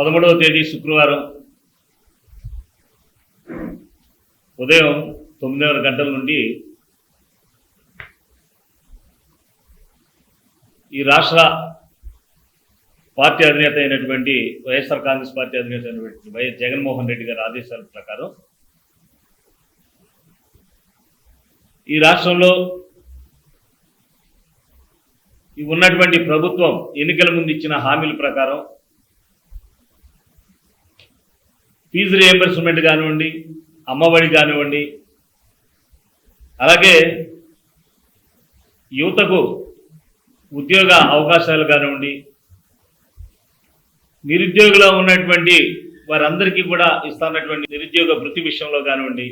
పదమూడవ తేదీ శుక్రవారం. ఉదయం తొమ్మిదిన్నర గంటల నుండి ఈ రాష్ట్ర పార్టీ అధినేత అయినటువంటి వైఎస్ఆర్ కాంగ్రెస్ పార్టీ అధినేత అయినటువంటి వైఎస్ జగన్మోహన్ రెడ్డి గారి ఆదేశాల ప్రకారం ఈ రాష్ట్రంలో ఈ ఉన్నటువంటి ప్రభుత్వం ఎన్నికల ముందు ఇచ్చిన హామీల ప్రకారం ఫీజు రియంబర్స్మెంట్ కానివ్వండి అమ్మఒడి కానివ్వండి అలాగే యువతకు ఉద్యోగ అవకాశాలు కానివ్వండి నిరుద్యోగులో ఉన్నటువంటి వారందరికీ కూడా ఇస్తున్నటువంటి నిరుద్యోగ వృత్తి విషయంలో కానివ్వండి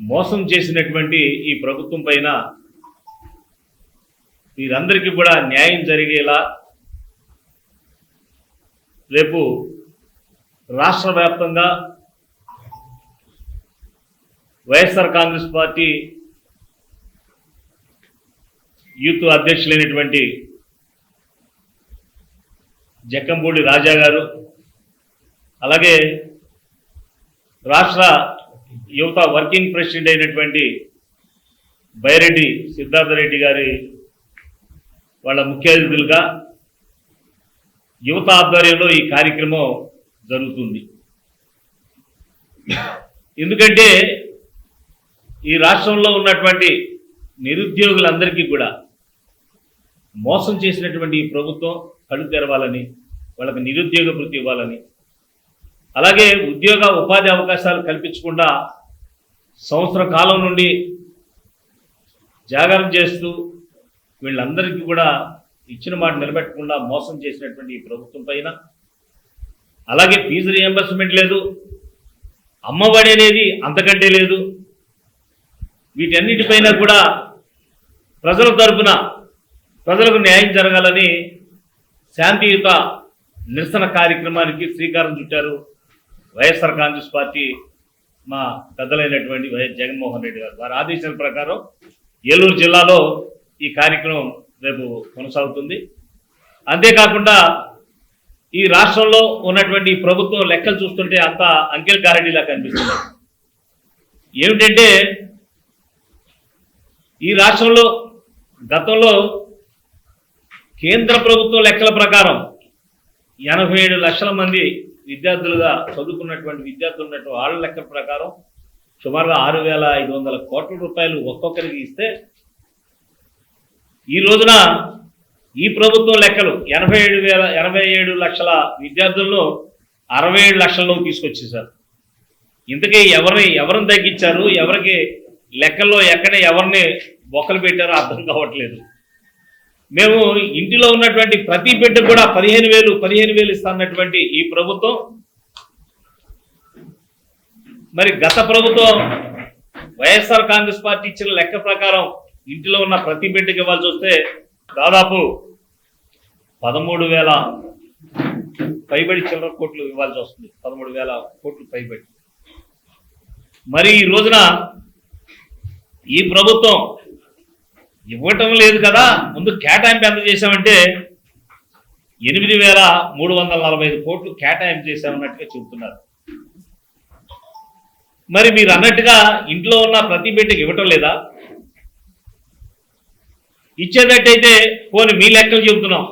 మోసం చేసినటువంటి ఈ ప్రభుత్వం పైన వీరందరికీ కూడా న్యాయం జరిగేలా రేపు రాష్ట్ర వ్యాప్తంగా వైఎస్ఆర్ కాంగ్రెస్ పార్టీ యూత్ అధ్యక్షులైనటువంటి జక్కంపూడి రాజా గారు అలాగే రాష్ట్ర యువత వర్కింగ్ ప్రెసిడెంట్ అయినటువంటి బైరెడ్డి సిద్ధార్థ రెడ్డి గారి వాళ్ళ ముఖ్య అతిథులుగా యువత ఆధ్వర్యంలో ఈ కార్యక్రమం జరుగుతుంది. ఎందుకంటే ఈ రాష్ట్రంలో ఉన్నటువంటి నిరుద్యోగులందరికీ కూడా మోసం చేసినటువంటి ఈ ప్రభుత్వం కళ్ళు తెరవాలని వాళ్ళకి నిరుద్యోగ వృత్తి ఇవ్వాలని అలాగే ఉద్యోగ ఉపాధి అవకాశాలు కల్పించకుండా సంవత్సర కాలం నుండి జాగరణ చేస్తూ వీళ్ళందరికీ కూడా ఇచ్చిన మాట నిలబెట్టకుండా మోసం చేసినటువంటి ఈ ప్రభుత్వం పైన అలాగే ఫీజు రియంబర్స్మెంట్ లేదు. అమ్మఒడి అనేది అంతకంటే లేదు. వీటన్నిటిపైన కూడా ప్రజల తరపున ప్రజలకు న్యాయం జరగాలని శాంతియుత నిరసన కార్యక్రమానికి శ్రీకారం చుట్టారు వైఎస్ఆర్ కాంగ్రెస్ పార్టీ మా పెద్దలైనటువంటి వైఎస్ జగన్మోహన్ రెడ్డి గారు. వారి ఆదేశాల ప్రకారం ఏలూరు జిల్లాలో ఈ కార్యక్రమం రేపు కొనసాగుతుంది. అంతేకాకుండా ఈ రాష్ట్రంలో ఉన్నటువంటి ప్రభుత్వం లెక్కలు చూస్తుంటే అంత అంకెల్ గారడీలా కనిపిస్తుంది. ఏమిటంటే ఈ రాష్ట్రంలో గతంలో కేంద్ర ప్రభుత్వ లెక్కల ప్రకారం ఎనభై ఏడు లక్షల మంది విద్యార్థులుగా చదువుకున్నటువంటి విద్యార్థులు ఉన్నటువంటి వాళ్ళ లెక్కల ప్రకారం సుమారుగా ఆరు వేల ఐదు వందల కోట్ల రూపాయలు ఒక్కొక్కరికి ఇస్తే ఈ రోజున ఈ ప్రభుత్వం లెక్కలు ఎనభై ఏడు వేల ఎనభై ఏడు లక్షల విద్యార్థులను అరవై ఏడు లక్షల్లో తీసుకొచ్చేసారు ఇంతకీ ఎవరిని ఎవరిని తగ్గించారు ఎవరికి లెక్కల్లో ఎక్కడ ఎవరిని బొక్కలు పెట్టారో అర్థం కావట్లేదు. మేము ఇంటిలో ఉన్నటువంటి ప్రతి బిడ్డ కూడా పదిహేను వేలు పదిహేను వేలు ఇస్తున్నటువంటి ఈ ప్రభుత్వం. మరి గత ప్రభుత్వం వైఎస్ఆర్ కాంగ్రెస్ పార్టీ ఇచ్చిన లెక్క ప్రకారం ఇంటిలో ఉన్న ప్రతి బిడ్డకి ఇవ్వాల్సి వస్తే దాదాపు పదమూడు వేల పైబడి చిల్లర కోట్లు ఇవ్వాల్సి వస్తుంది. పదమూడు వేల కోట్లు పైబడి. మరి ఈ రోజున ఈ ప్రభుత్వం ఇవ్వటం లేదు కదా ముందు కేటాయింపు ఎంత చేశామంటే ఎనిమిది వేల మూడు వందల నలభై ఐదు కోట్లు కేటాయింపు చేశామన్నట్టుగా చెబుతున్నారు. మరి మీరు అన్నట్టుగా ఇంట్లో ఉన్న ప్రతి బిడ్డకి ఇవ్వటం లేదా? ఇచ్చేటట్టయితే పోనీ మీ లెక్కలు చెబుతున్నాం.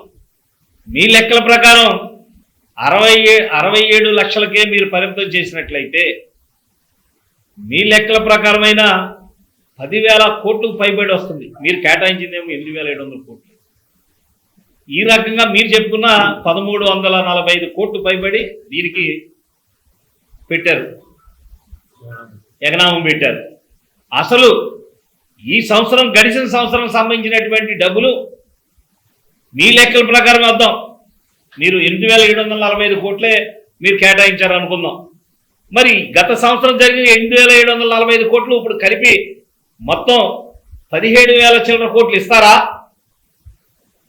మీ లెక్కల ప్రకారం అరవై అరవై ఏడు లక్షలకే మీరు పరిమితం చేసినట్లయితే మీ లెక్కల ప్రకారమైన పదివేల కోట్లు పైబడి వస్తుంది. మీరు కేటాయించిందేమో ఎనిమిది వేల ఏడు వందల కోట్లు. ఈ రకంగా మీరు చెప్పుకున్న పదమూడు వందల నలభై ఐదు కోట్లు పైబడి దీనికి పెట్టారు. ఎకనామం పెట్టారు. అసలు ఈ సంవత్సరం గడిచిన సంవత్సరం సంబంధించినటువంటి డబ్బులు మీ లెక్కల ప్రకారం వద్దాం. మీరు ఎనిమిది వేల ఏడు వందల నలభై ఐదు కోట్లే మీరు కేటాయించారు అనుకుందాం మరి గత సంవత్సరం జరిగిన ఎనిమిది వేల ఏడు వందల నలభై ఐదు కోట్లు ఇప్పుడు కలిపి మొత్తం పదిహేడు వేల చిల్లర కోట్లు ఇస్తారా?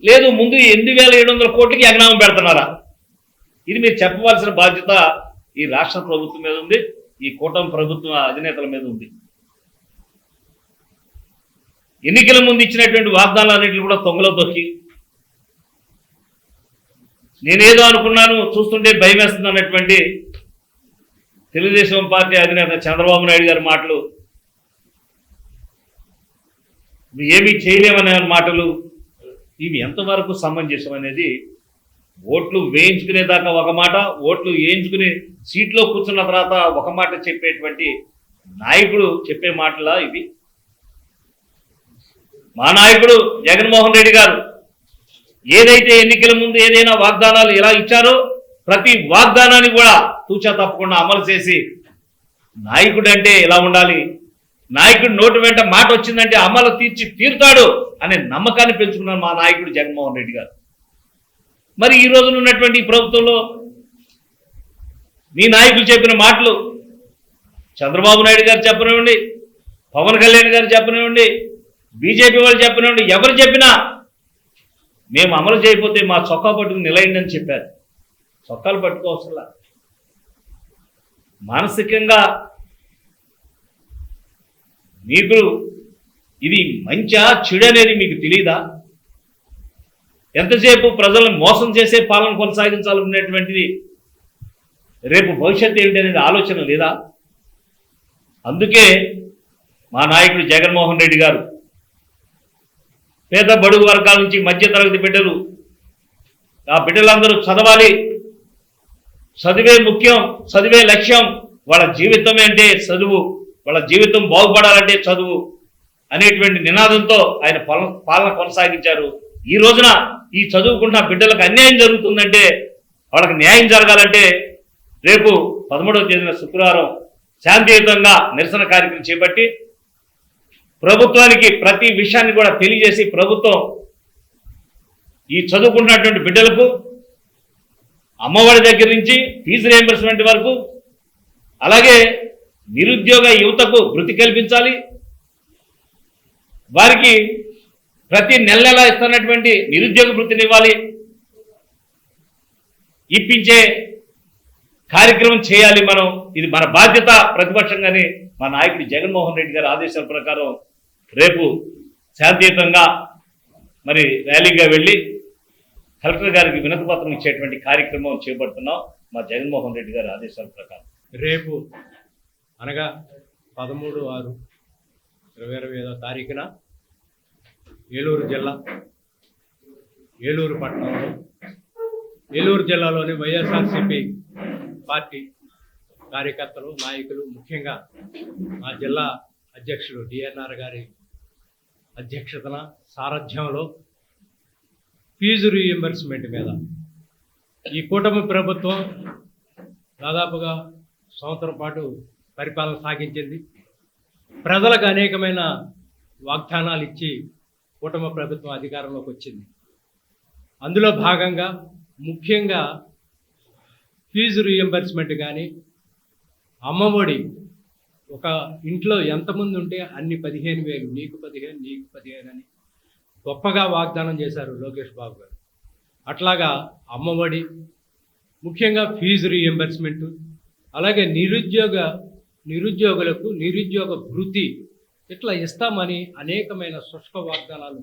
లేదు ముందు ఎనిమిది వేల ఏడు వందల కోట్లకి ఎగనామం పెడుతున్నారా? ఇది మీరు చెప్పవలసిన బాధ్యత ఈ రాష్ట్ర ప్రభుత్వం మీద ఉంది ఈ కూటమి ప్రభుత్వ అధినేతల మీద ఉంది. ఎన్నికల ముందు ఇచ్చినటువంటి వాగ్దానాలన్నింటినీ కూడా తొంగలో తొక్కి. నేనేదో అనుకున్నాను చూస్తుంటే భయం వేస్తుంది అన్నటువంటి తెలుగుదేశం పార్టీ అధినేత చంద్రబాబు నాయుడు గారి మాటలు. ఏమీ చేయలేమనే మాటలు. ఇవి ఎంతవరకు సమంజసం అనేది? ఓట్లు వేయించుకునే దాకా ఒక మాట ఓట్లు వేయించుకుని సీట్లో కూర్చున్న తర్వాత ఒక మాట చెప్పేటువంటి నాయకుడు చెప్పే మాటలా ఇది మా నాయకుడు జగన్మోహన్ రెడ్డి గారు ఏదైతే ఎన్నికల ముందు ఏదైనా వాగ్దానాలు ఎలా ఇచ్చారో ప్రతి వాగ్దానాన్ని కూడా తూచా తప్పకుండా అమలు చేసి నాయకుడు అంటే ఎలా ఉండాలి? నాయకుడు నోటి వెంట మాట వచ్చిందంటే అమలు తీర్చి తీరుతాడు అనే నమ్మకాన్ని పెంచుకున్నారు మా నాయకుడు జగన్మోహన్ రెడ్డి గారు. మరి ఈ రోజున ఉన్నటువంటి ప్రభుత్వంలో మీ నాయకులు చెప్పిన మాటలు చంద్రబాబు నాయుడు గారు చెప్పనివ్వండి పవన్ కళ్యాణ్ గారు చెప్పనివ్వండి బీజేపీ వాళ్ళు చెప్పినండి ఎవరు చెప్పినా మేము అమలు చేయకపోతే మా చొక్కా పట్టుకుని నిలయండి అని చెప్పారు. చొక్కాలు పట్టుకోవసలా మానసికంగా మీకు ఇది మంచా చెడు అనేది మీకు తెలియదా ఎంతసేపు ప్రజలను మోసం చేసే పాలన కొనసాగించాలనేటువంటిది రేపు భవిష్యత్తు ఏంటి అనేది ఆలోచన లేదా? అందుకే మా నాయకుడు జగన్మోహన్ రెడ్డి గారు పేద బడుగు వర్గాల నుంచి మధ్యతరగతి బిడ్డలు. ఆ బిడ్డలందరూ చదవాలి. చదివే ముఖ్యం చదివే లక్ష్యం వాళ్ళ జీవితం అంటే చదువు. వాళ్ళ జీవితం బాగుపడాలంటే చదువు అనేటువంటి నినాదంతో ఆయన పాలన పాలన కొనసాగించారు. ఈ రోజున ఈ చదువుకున్న బిడ్డలకు అన్యాయం జరుగుతుందంటే వాళ్ళకి న్యాయం జరగాలంటే రేపు పదమూడవ తేదీన శుక్రవారం శాంతియుతంగా నిరసన కార్యక్రమం చేపట్టి ప్రభుత్వానికి ప్రతి విషయాన్ని కూడా తెలియజేసి ప్రభుత్వం ఈ చదువుకున్నటువంటి బిడ్డలకు అమ్మఒడి దగ్గర నుంచి ఫీజు రియంబర్స్మెంట్ వరకు అలాగే నిరుద్యోగ యువతకు వృత్తి కల్పించాలి. వారికి ప్రతి నెల నెల ఇస్తున్నటువంటి నిరుద్యోగ వృత్తిని ఇవ్వాలి. ఇప్పించే కార్యక్రమం చేయాలి మనం. ఇది మన బాధ్యత ప్రతిపక్షంగానే మా నాయకుడు జగన్మోహన్ రెడ్డి గారి ఆదేశాల ప్రకారం రేపు శాంతియుతంగా మరి ర్యాలీగా వెళ్ళి కలెక్టర్ గారికి వినతి పత్రం ఇచ్చేటువంటి కార్యక్రమం చేపడుతున్నాం. మా జగన్మోహన్ రెడ్డి గారి ఆదేశాల ప్రకారం. రేపు అనగా పదమూడు ఆరు ఇరవై ఇరవై ఐదో తారీఖున ఏలూరు జిల్లా ఏలూరు పట్టణంలో ఏలూరు జిల్లాలోని వైఎస్ఆర్సిపి పార్టీ కార్యకర్తలు నాయకులు ముఖ్యంగా మా జిల్లా అధ్యక్షుడు డిఎన్ఆర్ గారి అధ్యక్షతన సారథ్యంలో ఫీజు రీఎంబర్స్మెంట్ మీద. ఈ కూటమి ప్రభుత్వం దాదాపుగా సంవత్సరం పాటు పరిపాలన సాగించింది. ప్రజలకు అనేకమైన వాగ్దానాలు ఇచ్చి కూటమి ప్రభుత్వం అధికారంలోకి వచ్చింది. అందులో భాగంగా ముఖ్యంగా ఫీజు రీఎంబర్స్మెంట్ కానీ అమ్మఒడి ఒక ఇంట్లో ఎంతమంది ఉంటే అన్ని పదిహేను వేలు నీకు పదిహేను నీకు పదిహేను అని గొప్పగా వాగ్దానం చేశారు లోకేష్ బాబు గారు. అట్లాగా అమ్మఒడి ముఖ్యంగా ఫీజు రీఎంబర్స్మెంట్ అలాగే నిరుద్యోగ నిరుద్యోగులకు నిరుద్యోగ వృత్తి ఇట్లా ఇస్తామని అనేకమైన శుష్క వాగ్దానాలు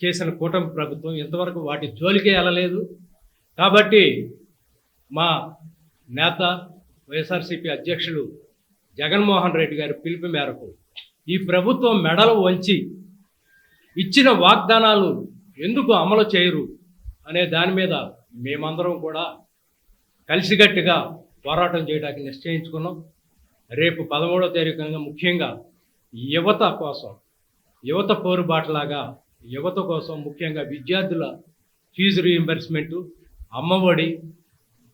చేసిన కూటమి ప్రభుత్వం ఇంతవరకు వాటి జోలికే వెళ్ళలేదు. కాబట్టి మా నేత వైఎస్ఆర్సీపీ అధ్యక్షులు జగన్మోహన్ రెడ్డి గారి పిలుపు మేరకు ఈ ప్రభుత్వం మెడలు వంచి ఇచ్చిన వాగ్దానాలు ఎందుకు అమలు చేయరు అనే దాని మీద మేమందరం కూడా కలిసికట్టుగా పోరాటం చేయడానికి నిశ్చయించుకున్నాం. రేపు పదమూడవ తారీఖున ముఖ్యంగా యువత కోసం యువత పోరుబాటలాగా యువత కోసం ముఖ్యంగా విద్యార్థుల ఫీజు రీఎంబర్స్మెంటు అమ్మఒడి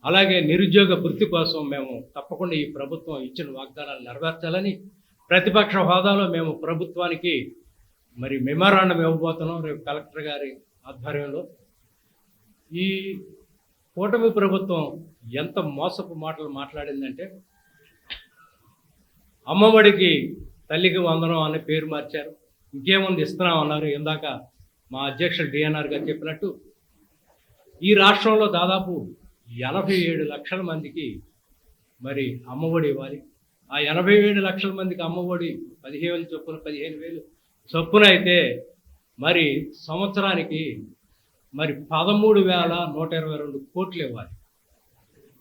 అలాగే నిరుద్యోగ వృత్తి కోసం మేము తప్పకుండా ఈ ప్రభుత్వం ఇచ్చిన వాగ్దానాలు నెరవేర్చాలని ప్రతిపక్ష హోదాలో మేము ప్రభుత్వానికి మరి మెమోరాండం ఇవ్వబోతున్నాం రేపు కలెక్టర్ గారి ఆధ్వర్యంలో. ఈ కూటమి ప్రభుత్వం ఎంత మోసపు మాటలు మాట్లాడిందంటే అమ్మఒడికి తల్లికి వందనం అనే పేరు మార్చారు. ఇంకేముంది ఇస్తున్నాం అన్నారు. ఇందాక మా అధ్యక్షుడు డిఎన్ఆర్ గారు చెప్పినట్టు ఈ రాష్ట్రంలో దాదాపు ఎనభై ఏడు లక్షల మందికి మరి అమ్మఒడి ఇవ్వాలి. ఆ ఎనభై ఏడు లక్షల మందికి అమ్మఒడి పదిహేను చొప్పున పదిహేను వేలు చొప్పున అయితే మరి సంవత్సరానికి మరి పదమూడు వేల నూట ఇరవై రెండు కోట్లు ఇవ్వాలి.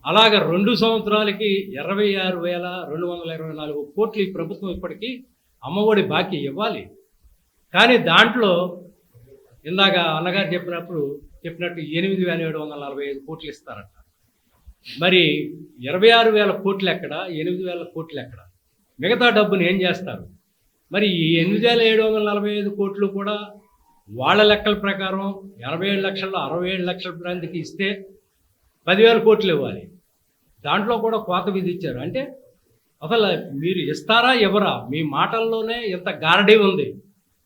అలాగ రెండు సంవత్సరాలకి ఇరవై ఆరు వేల రెండు వందల ఇరవై నాలుగు కోట్లు ఈ ప్రభుత్వం ఇప్పటికీ అమ్మఒడి బాకీ ఇవ్వాలి. కానీ దాంట్లో ఇందాక అన్నగారు చెప్పినప్పుడు చెప్పినట్టు ఎనిమిది వేల ఏడు వందల నలభై ఐదు కోట్లు ఇస్తారట. మరి ఇరవై ఆరు వేల కోట్లు ఎక్కడ? ఎనిమిది వేల కోట్లు ఎక్కడ? మిగతా డబ్బుని ఏం చేస్తారు? మరి ఈ ఎనిమిది వేల ఏడు వందల నలభై ఐదు కోట్లు కూడా వాళ్ళ లెక్కల ప్రకారం ఎనభై ఏడు లక్షల్లో అరవై ఏడు లక్షల ప్రాంతికి ఇస్తే పదివేల కోట్లు ఇవ్వాలి. దాంట్లో కూడా కోత విధించారు. అంటే అసలు మీరు ఇస్తారా ఎవరా మీ మాటల్లోనే ఇంత గారడీ ఉంది.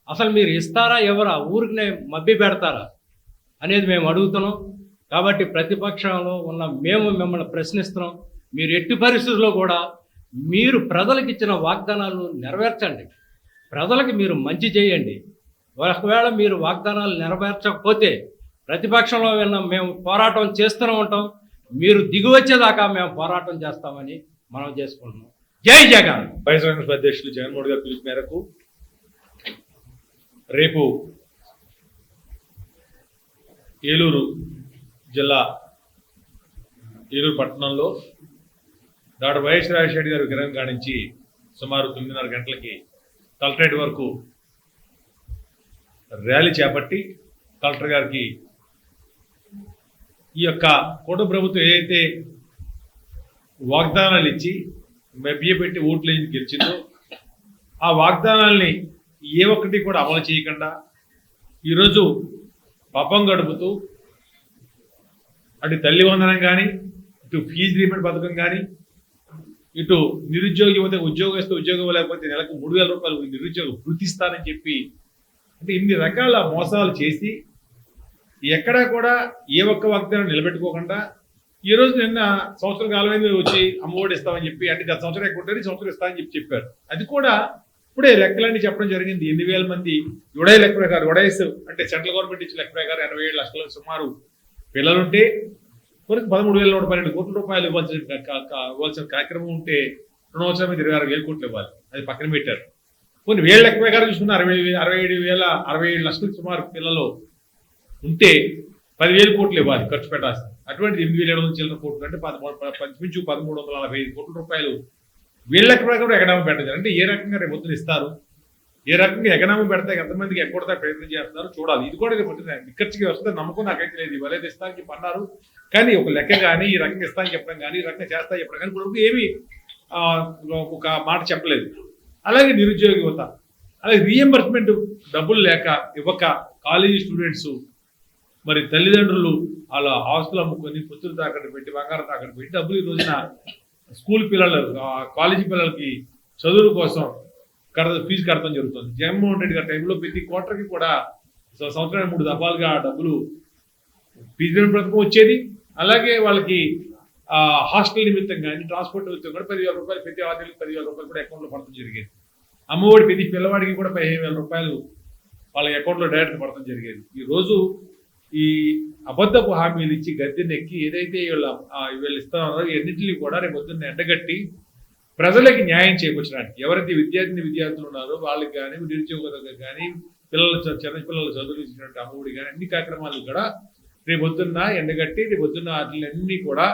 అసలు మీరు ఇస్తారా ఎవరా ఊరికి మబ్బి పెడతారా? అనేది మేము అడుగుతున్నాం. కాబట్టి ప్రతిపక్షంలో ఉన్న మేము మిమ్మల్ని ప్రశ్నిస్తున్నాం. మీరు ఎట్టి పరిస్థితుల్లో కూడా మీరు ప్రజలకు ఇచ్చిన వాగ్దానాలు నెరవేర్చండి. ప్రజలకు మీరు మంచి చేయండి. ఒకవేళ మీరు వాగ్దానాలు నెరవేర్చకపోతే ప్రతిపక్షంలో విన్న మేము పోరాటం చేస్తూనే ఉంటాం. మీరు దిగువచ్చేదాకా మేము పోరాటం చేస్తామని మనం చేసుకుంటున్నాం. జై జగన్! వైఎస్ కాంగ్రెస్ అధ్యక్షులు జగన్మోహన్ గారు పిలుపు మేరకు రేపు ఏలూరు జిల్లా ఏలూరు పట్టణంలో డాక్టర్ వైఎస్ రాజశేఖర గారి విగ్రహం కానించి సుమారు తొమ్మిదిన్నర గంటలకి కలెక్టరేట్ వరకు ర్యాలీ చేపట్టి కలెక్టర్ గారికి ఈ యొక్క కూటమి ప్రభుత్వం ఏదైతే వాగ్దానాలు ఇచ్చి మెబ్బియపెట్టి ఓట్లు గెలిచిందో ఆ వాగ్దానాల్ని ఏ ఒక్కటి కూడా అమలు చేయకుండా ఈరోజు పాపం గడుపుతూ అటు తల్లి వందనం కానీ ఇటు ఫీజు రీఫండ్ పథకం కానీ ఇటు నిరుద్యోగి యువత ఇస్తే ఉద్యోగం లేకపోతే నెలకు మూడు వేల రూపాయలు నిరుద్యోగ వృత్తిస్తానని చెప్పి అంటే ఇన్ని రకాల మోసాలు చేసి ఎక్కడా కూడా ఏ ఒక్క వాగ్దానం నిలబెట్టుకోకుండా ఈ రోజు నిన్న సంవత్సరం కాలమైంది వచ్చి అమ్మఒడి ఇస్తామని చెప్పి అంటే గత సంవత్సరం ఎక్కువ ఈ సంవత్సరం ఇస్తామని చెప్పి చెప్పారు. అది కూడా ఇప్పుడే లెక్కలన్నీ చెప్పడం జరిగింది. ఎన్ని వేల మంది ఉడై లెక్క ప్రకారం ఉడైస్ అంటే సెంట్రల్ గవర్నమెంట్ ఇచ్చిన లెక్క ప్రకారం ఎనభై ఏడు లక్షల సుమారు పిల్లలుంటే కొరకు పదమూడు వేల నూట పన్నెండు కోట్ల రూపాయలు ఇవ్వాల్సిన ఇవ్వాల్సిన కార్యక్రమం ఉంటే రెండు మీద ఇరవై ఆరు వేల కోట్లు ఇవ్వాలి. అది పక్కన పెట్టారు. కొన్ని వేల లెక్క ప్రకారం చూసుకున్న అరవై అరవై ఏడు వేల అరవై ఏడు లక్షల సుమారు పిల్లలు ఉంటే పదివేల కోట్లు ఇవ్వాలి ఖర్చు పెట్టాల్సింది. అటువంటి ఎనిమిది వేల ఏడు వందల చిల్లర కోట్లు అంటే పదమూడు పంచుమించు పదమూడు వందల నలభై ఐదు కోట్ల రూపాయలు వీళ్ళ లెక్క ప్రకారం ఎకనామీ పెట్టారు. అంటే ఏ రకంగా రేపు ఇస్తారు? ఏ రకంగా ఎకనామీ పెడితే ఎంతమందికి ఎక్కడతా ప్రయత్నం చేస్తున్నారు చూడాలి. ఇది కూడా ఇక్కడికి వస్తే నమ్మకం నాకైతే లేదు. ఇవ్వలేదు ఇస్తానికి చెప్పి అన్నారు. కానీ ఒక లెక్క కానీ ఈ రకంగా ఇస్తాను చెప్పడం కానీ ఈ రకంగా చేస్తా చెప్పడం కానీ ఇప్పుడు ఏమి ఒక మాట చెప్పలేదు. అలాగే నిరుద్యోగ యువత. అలాగే రీఎంబర్స్మెంట్ డబ్బులు లేక ఇవ్వక కాలేజీ స్టూడెంట్స్ మరి తల్లిదండ్రులు వాళ్ళ ఆస్తులు అమ్ముకొని పుత్రులు తాకట్టు పెట్టి బంగారం తాకట్టు పెట్టి డబ్బులు ఈ రోజున స్కూల్ పిల్లలు ఆ, కాలేజీ పిల్లలకి చదువుల కోసం కడత ఫీజు కడతాం జరుగుతుంది. జగన్మోహన్ రెడ్డి గారి టైంలో ప్రతి క్వార్టర్కి కూడా సంవత్సరానికి మూడు దఫాలుగా డబ్బులు ఫీజు పథకం వచ్చేది. అలాగే వాళ్ళకి హాస్టల్ నిమిత్తం కానీ ట్రాన్స్పోర్ట్ నిమిత్తం కూడా పదివేల రూపాయలు ప్రతి ఆరు పదివేల రూపాయలు కూడా అకౌంట్లో పడతాం జరిగేది. అమ్మఒడి ప్రతి పిల్లవాడికి కూడా పదిహేను వేల రూపాయలు వాళ్ళ అకౌంట్లో డైరెక్ట్ పడతాం జరిగేది. ఈ రోజు ఈ అబద్ధపు హామీలు ఇచ్చి గద్దెనెక్కి ఏదైతే వీళ్ళ వీళ్ళు ఇస్తున్నారో ఎన్నింటినీ కూడా రేపు పొద్దున్న ఎండగట్టి ప్రజలకి న్యాయం చేకూర్చడానికి. ఎవరైతే విద్యార్థిని విద్యార్థులు ఉన్నారో వాళ్ళకి కానీ నిరుద్యోగులకు కానీ పిల్లల చిన్న పిల్లలు చదువులు అమ్మఒడి కానీ అన్ని కార్యక్రమాలు కూడా రేపు ఎండగట్టి రేపు పొద్దున్న వాటిలన్నీ కూడా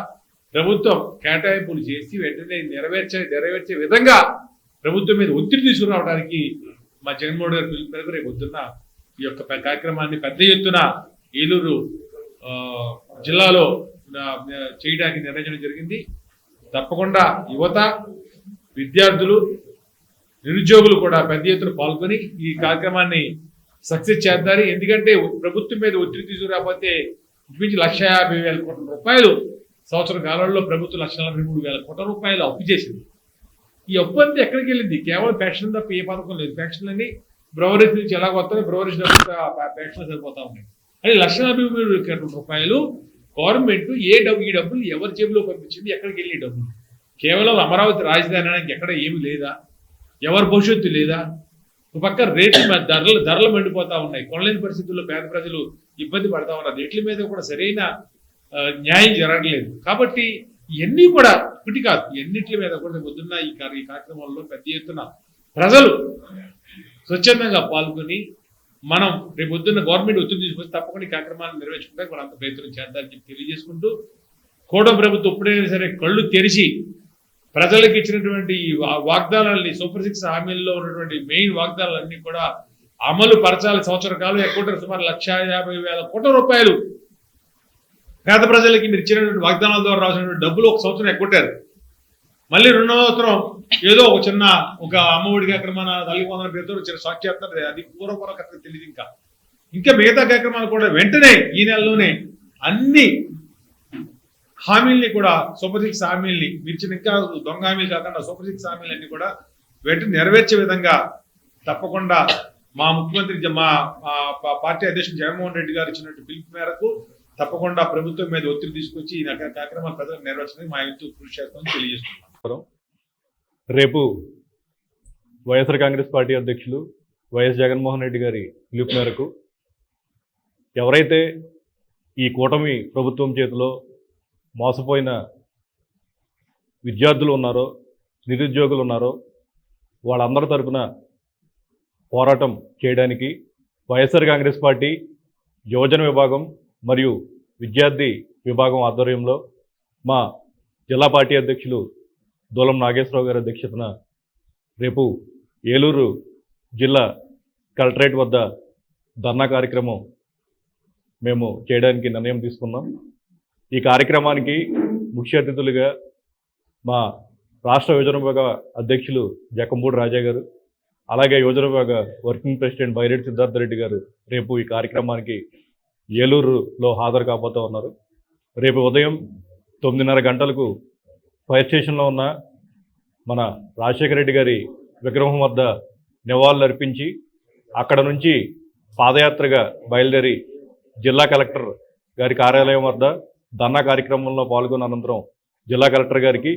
ప్రభుత్వం కేటాయింపులు చేసి వెంటనే నెరవేర్చే నెరవేర్చే విధంగా ప్రభుత్వం మీద ఒత్తిడి తీసుకురావడానికి మా జగన్మోహన్ గారి పిలుపు మేరకు రేపు పొద్దున్న ఈ యొక్క కార్యక్రమాన్ని పెద్ద ఎత్తున ఏలూరు జిల్లాలో చేయడానికి నిర్ణయించడం జరిగింది. తప్పకుండా యువత విద్యార్థులు నిరుద్యోగులు కూడా పెద్ద ఎత్తున పాల్గొని ఈ కార్యక్రమాన్ని సక్సెస్ చేస్తారు ఎందుకంటే ప్రభుత్వం మీద ఒత్తిడి తీసుకురాకపోతే ఇంచుమించు లక్ష యాభై వేల కోట్ల రూపాయలు సంవత్సరం కాలంలో ప్రభుత్వం లక్ష నలభై మూడు వేల కోట్ల రూపాయలు అప్పు చేసింది. ఈ అప్పు అంతా ఎక్కడికి వెళ్ళింది? కేవలం పెన్షన్ తప్ప ఏ పథకం లేదు. పెన్షన్ అని బ్రవరేజ్ నుంచి ఎలా వస్తాయి బ్రవరేజ్ పెన్షన్ సరిపోతా ఉన్నాయి. అది లక్ష నలభై మూడు కోట్ల రూపాయలు గవర్నమెంట్ ఏ డబ్బు ఈ డబ్బులు ఎవరి జేబులో పంపించింది? ఎక్కడికి వెళ్ళి డబ్బులు? కేవలం అమరావతి రాజధాని అనడానికి ఎక్కడ ఏమి లేదా? ఎవరి భవిష్యత్తు లేదా? ఒక పక్క రేట్లు ధరలు ధరలు మండిపోతా ఉన్నాయి. కొనలేని పరిస్థితుల్లో పేద ప్రజలు ఇబ్బంది పడతా ఉన్నారు. రేట్ల మీద కూడా సరైన న్యాయం జరగలేదు కాబట్టి ఇవన్నీ కూడా ఇప్పటి కాదు. ఎన్నిట్ల మీద కూడా పొద్దున్న ఈ కార్యక్రమంలో పెద్ద ఎత్తున ప్రజలు స్వచ్ఛందంగా పాల్గొని మనం రేపు పొద్దున్న గవర్నమెంట్ ఒత్తిడి తీసుకొచ్చి తప్పకుండా ఈ కార్యక్రమాన్ని నిర్వహించుకుంటే మనం అంత ప్రయత్నం చేద్దామని చెప్పి తెలియజేసుకుంటూ కూడా ప్రభుత్వం ఎప్పుడైనా సరే కళ్ళు తెరిచి ప్రజలకు ఇచ్చినటువంటి వాగ్దానాలని వా- సూపర్ సిక్స్ హామీల్లో ఉన్నటువంటి మెయిన్ వాగ్దానాలన్నీ కూడా అమలు పరచాలి సంవత్సర కాలం. ఎక్కువ సుమారు లక్ష యాభై వేల కోట్ల రూపాయలు పేద ప్రజలకి మీరు ఇచ్చినటువంటి వాగ్దానాల ద్వారా రాసినటువంటి డబ్బులు ఒక సంవత్సరం ఎక్కొట్టారు మళ్ళీ రెండవ సంవత్సరం ఏదో ఒక చిన్న ఒక అమ్మఒడి కార్యక్రమాన తల్లి వందల పేరుతో చిన్న సాక్షి అది పూర్వపూర్వ తెలియదు ఇంకా. ఇంకా మిగతా కార్యక్రమాలు కూడా వెంటనే ఈ నెలలోనే అన్ని హామీల్ని కూడా సూపర్ సిక్స్ హామీల్ని మిర్చిన ఇంకా దొంగ హామీలు కాకుండా సూపర్ సిక్స్ హామీలన్నీ కూడా వెంటనే నెరవేర్చే విధంగా తప్పకుండా మా ముఖ్యమంత్రి మా పార్టీ అధ్యక్షుడు జగన్మోహన్ రెడ్డి గారు ఇచ్చినట్టు పిలుపు మేరకు తప్పకుండా ప్రభుత్వం మీద ఒత్తిడి తీసుకొచ్చి ఈ కార్యక్రమాలు ప్రజలకు నెరవేర్చడానికి మా ఎంతో కృషి చేస్తామని తెలియజేస్తున్నాం. రేపు వైఎస్ఆర్ కాంగ్రెస్ పార్టీ అధ్యక్షులు వైఎస్ జగన్మోహన్ రెడ్డి గారి పిలుపు మేరకు ఎవరైతే ఈ కూటమి ప్రభుత్వం చేతిలో మోసపోయిన విద్యార్థులు ఉన్నారో నిరుద్యోగులు ఉన్నారో వాళ్ళందరి తరపున పోరాటం చేయడానికి వైఎస్ఆర్ కాంగ్రెస్ పార్టీ యువజన విభాగం మరియు విద్యార్థి విభాగం ఆధ్వర్యంలో మా జిల్లా పార్టీ అధ్యక్షులు దూలం నాగేశ్వరరావు గారి అధ్యక్షతన రేపు ఏలూరు జిల్లా కలెక్టరేట్ వద్ద ధర్నా కార్యక్రమం మేము చేయడానికి నిర్ణయం తీసుకున్నాం. ఈ కార్యక్రమానికి ముఖ్య అతిథులుగా మా రాష్ట్ర యువజన విభాగ అధ్యక్షులు జకంబూడి రాజా గారు అలాగే యువజన విభాగ వర్కింగ్ ప్రెసిడెంట్ బైరెడ్డి సిద్ధార్థ రెడ్డి గారు రేపు ఈ కార్యక్రమానికి ఏలూరులో హాజరు కాబోతూ ఉన్నారు. రేపు ఉదయం తొమ్మిదిన్నర గంటలకు ఫైర్ స్టేషన్లో ఉన్న మన రాజశేఖర రెడ్డి గారి విగ్రహం వద్ద నివాళులు అర్పించి అక్కడ నుంచి పాదయాత్రగా బయలుదేరి జిల్లా కలెక్టర్ గారి కార్యాలయం వద్ద ధర్నా కార్యక్రమంలో పాల్గొన్న అనంతరం జిల్లా కలెక్టర్ గారికి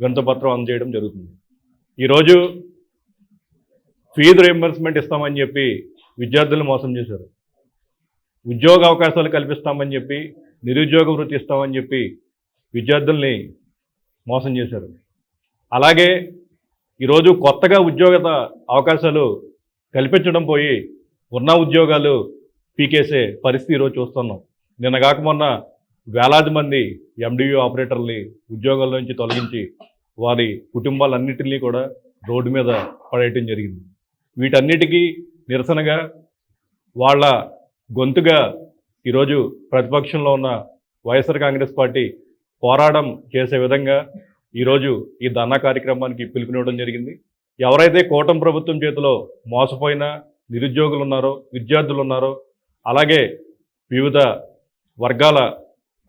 వినతపత్రం అందజేయడం జరుగుతుంది. ఈరోజు ఫీజు రియంబర్స్మెంట్ ఇస్తామని చెప్పి విద్యార్థులను మోసం చేశారు. ఉద్యోగ అవకాశాలు కల్పిస్తామని చెప్పి నిరుద్యోగ వృత్తి ఇస్తామని చెప్పి విద్యార్థుల్ని మోసం చేశారు. అలాగే ఈరోజు కొత్తగా ఉద్యోగత అవకాశాలు కల్పించడం పోయి ఉన్న ఉద్యోగాలు పీకేసే పరిస్థితి ఈరోజు చూస్తున్నాం. నిన్న కాక మొన్న వేలాది మంది ఎండియూ ఆపరేటర్ని ఉద్యోగాల నుంచి తొలగించి వారి కుటుంబాలన్నింటినీ కూడా రోడ్డు మీద పడేయటం జరిగింది. వీటన్నిటికీ నిరసనగా వాళ్ళ గొంతుగా ఈరోజు ప్రతిపక్షంలో ఉన్న వైఎస్ఆర్ కాంగ్రెస్ పార్టీ పోరాటం చేసే విధంగా ఈరోజు ఈ ధర్నా కార్యక్రమానికి పిలుపునివ్వడం జరిగింది. ఎవరైతే కూటమి ప్రభుత్వం చేతిలో మోసపోయిన నిరుద్యోగులు ఉన్నారో విద్యార్థులు ఉన్నారో అలాగే వివిధ వర్గాల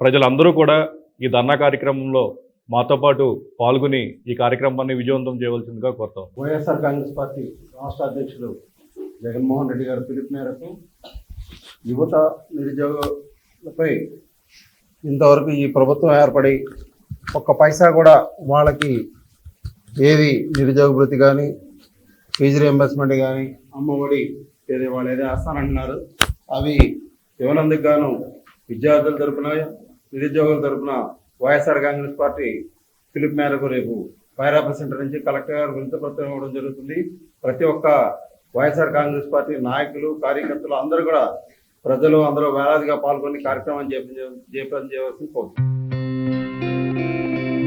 ప్రజలందరూ కూడా ఈ ధర్నా కార్యక్రమంలో మాతో పాటు పాల్గొని ఈ కార్యక్రమాన్ని విజయవంతం చేయవలసిందిగా కోరుతాం. వైఎస్ఆర్ కాంగ్రెస్ పార్టీ రాష్ట్ర అధ్యక్షులు జగన్మోహన్ రెడ్డి గారు పిలుపు మేరకు యువత నిరుద్యోగులపై ఇంతవరకు ఈ ప్రభుత్వం ఏర్పడి ఒక్క పైసా కూడా వాళ్ళకి ఏది నిరుద్యోగ భృతి కానీ ఫీజు రియంబర్స్మెంట్ కానీ అమ్మఒడి ఏది వాళ్ళు ఏదో వేస్తానంటున్నారు. అవి ఇవ్వనందుకు గాను విద్యార్థుల తరపున నిరుద్యోగుల తరపున వైఎస్ఆర్ కాంగ్రెస్ పార్టీ పిలుపు మేరకు రేపు ఫైర్ సెంటర్ నుంచి కలెక్టర్ గారు వినతిపత్రం ఇవ్వడం జరుగుతుంది. ప్రతి ఒక్క వైఎస్ఆర్ కాంగ్రెస్ పార్టీ నాయకులు కార్యకర్తలు అందరూ కూడా ప్రజలు అందరూ వేలాదిగా పాల్గొని కార్యక్రమం చేయవలసింది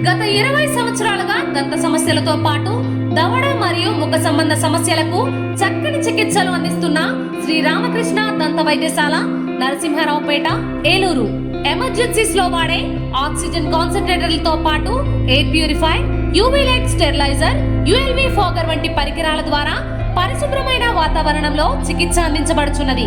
గత ఇరవై సంవత్సరాలుగా దంత సమస్యలతో పాటు దవడ మరియు ముఖ సంబంధ సమస్యలకు చక్కని చికిత్సలు అందిస్తున్న శ్రీ రామకృష్ణ దంత వైద్యశాల నరసింహారావుపేట ఏలూరు. ఎమర్జెన్సీస్లో వాడే ఆక్సిజన్ కాన్సన్ట్రేటర్లతో పాటు air purify UV light steriliser ULV fogger వంటి పరికరాల ద్వారా పరిశుభ్రమైన వాతావరణంలో చికిత్స అందించబడుచున్నది.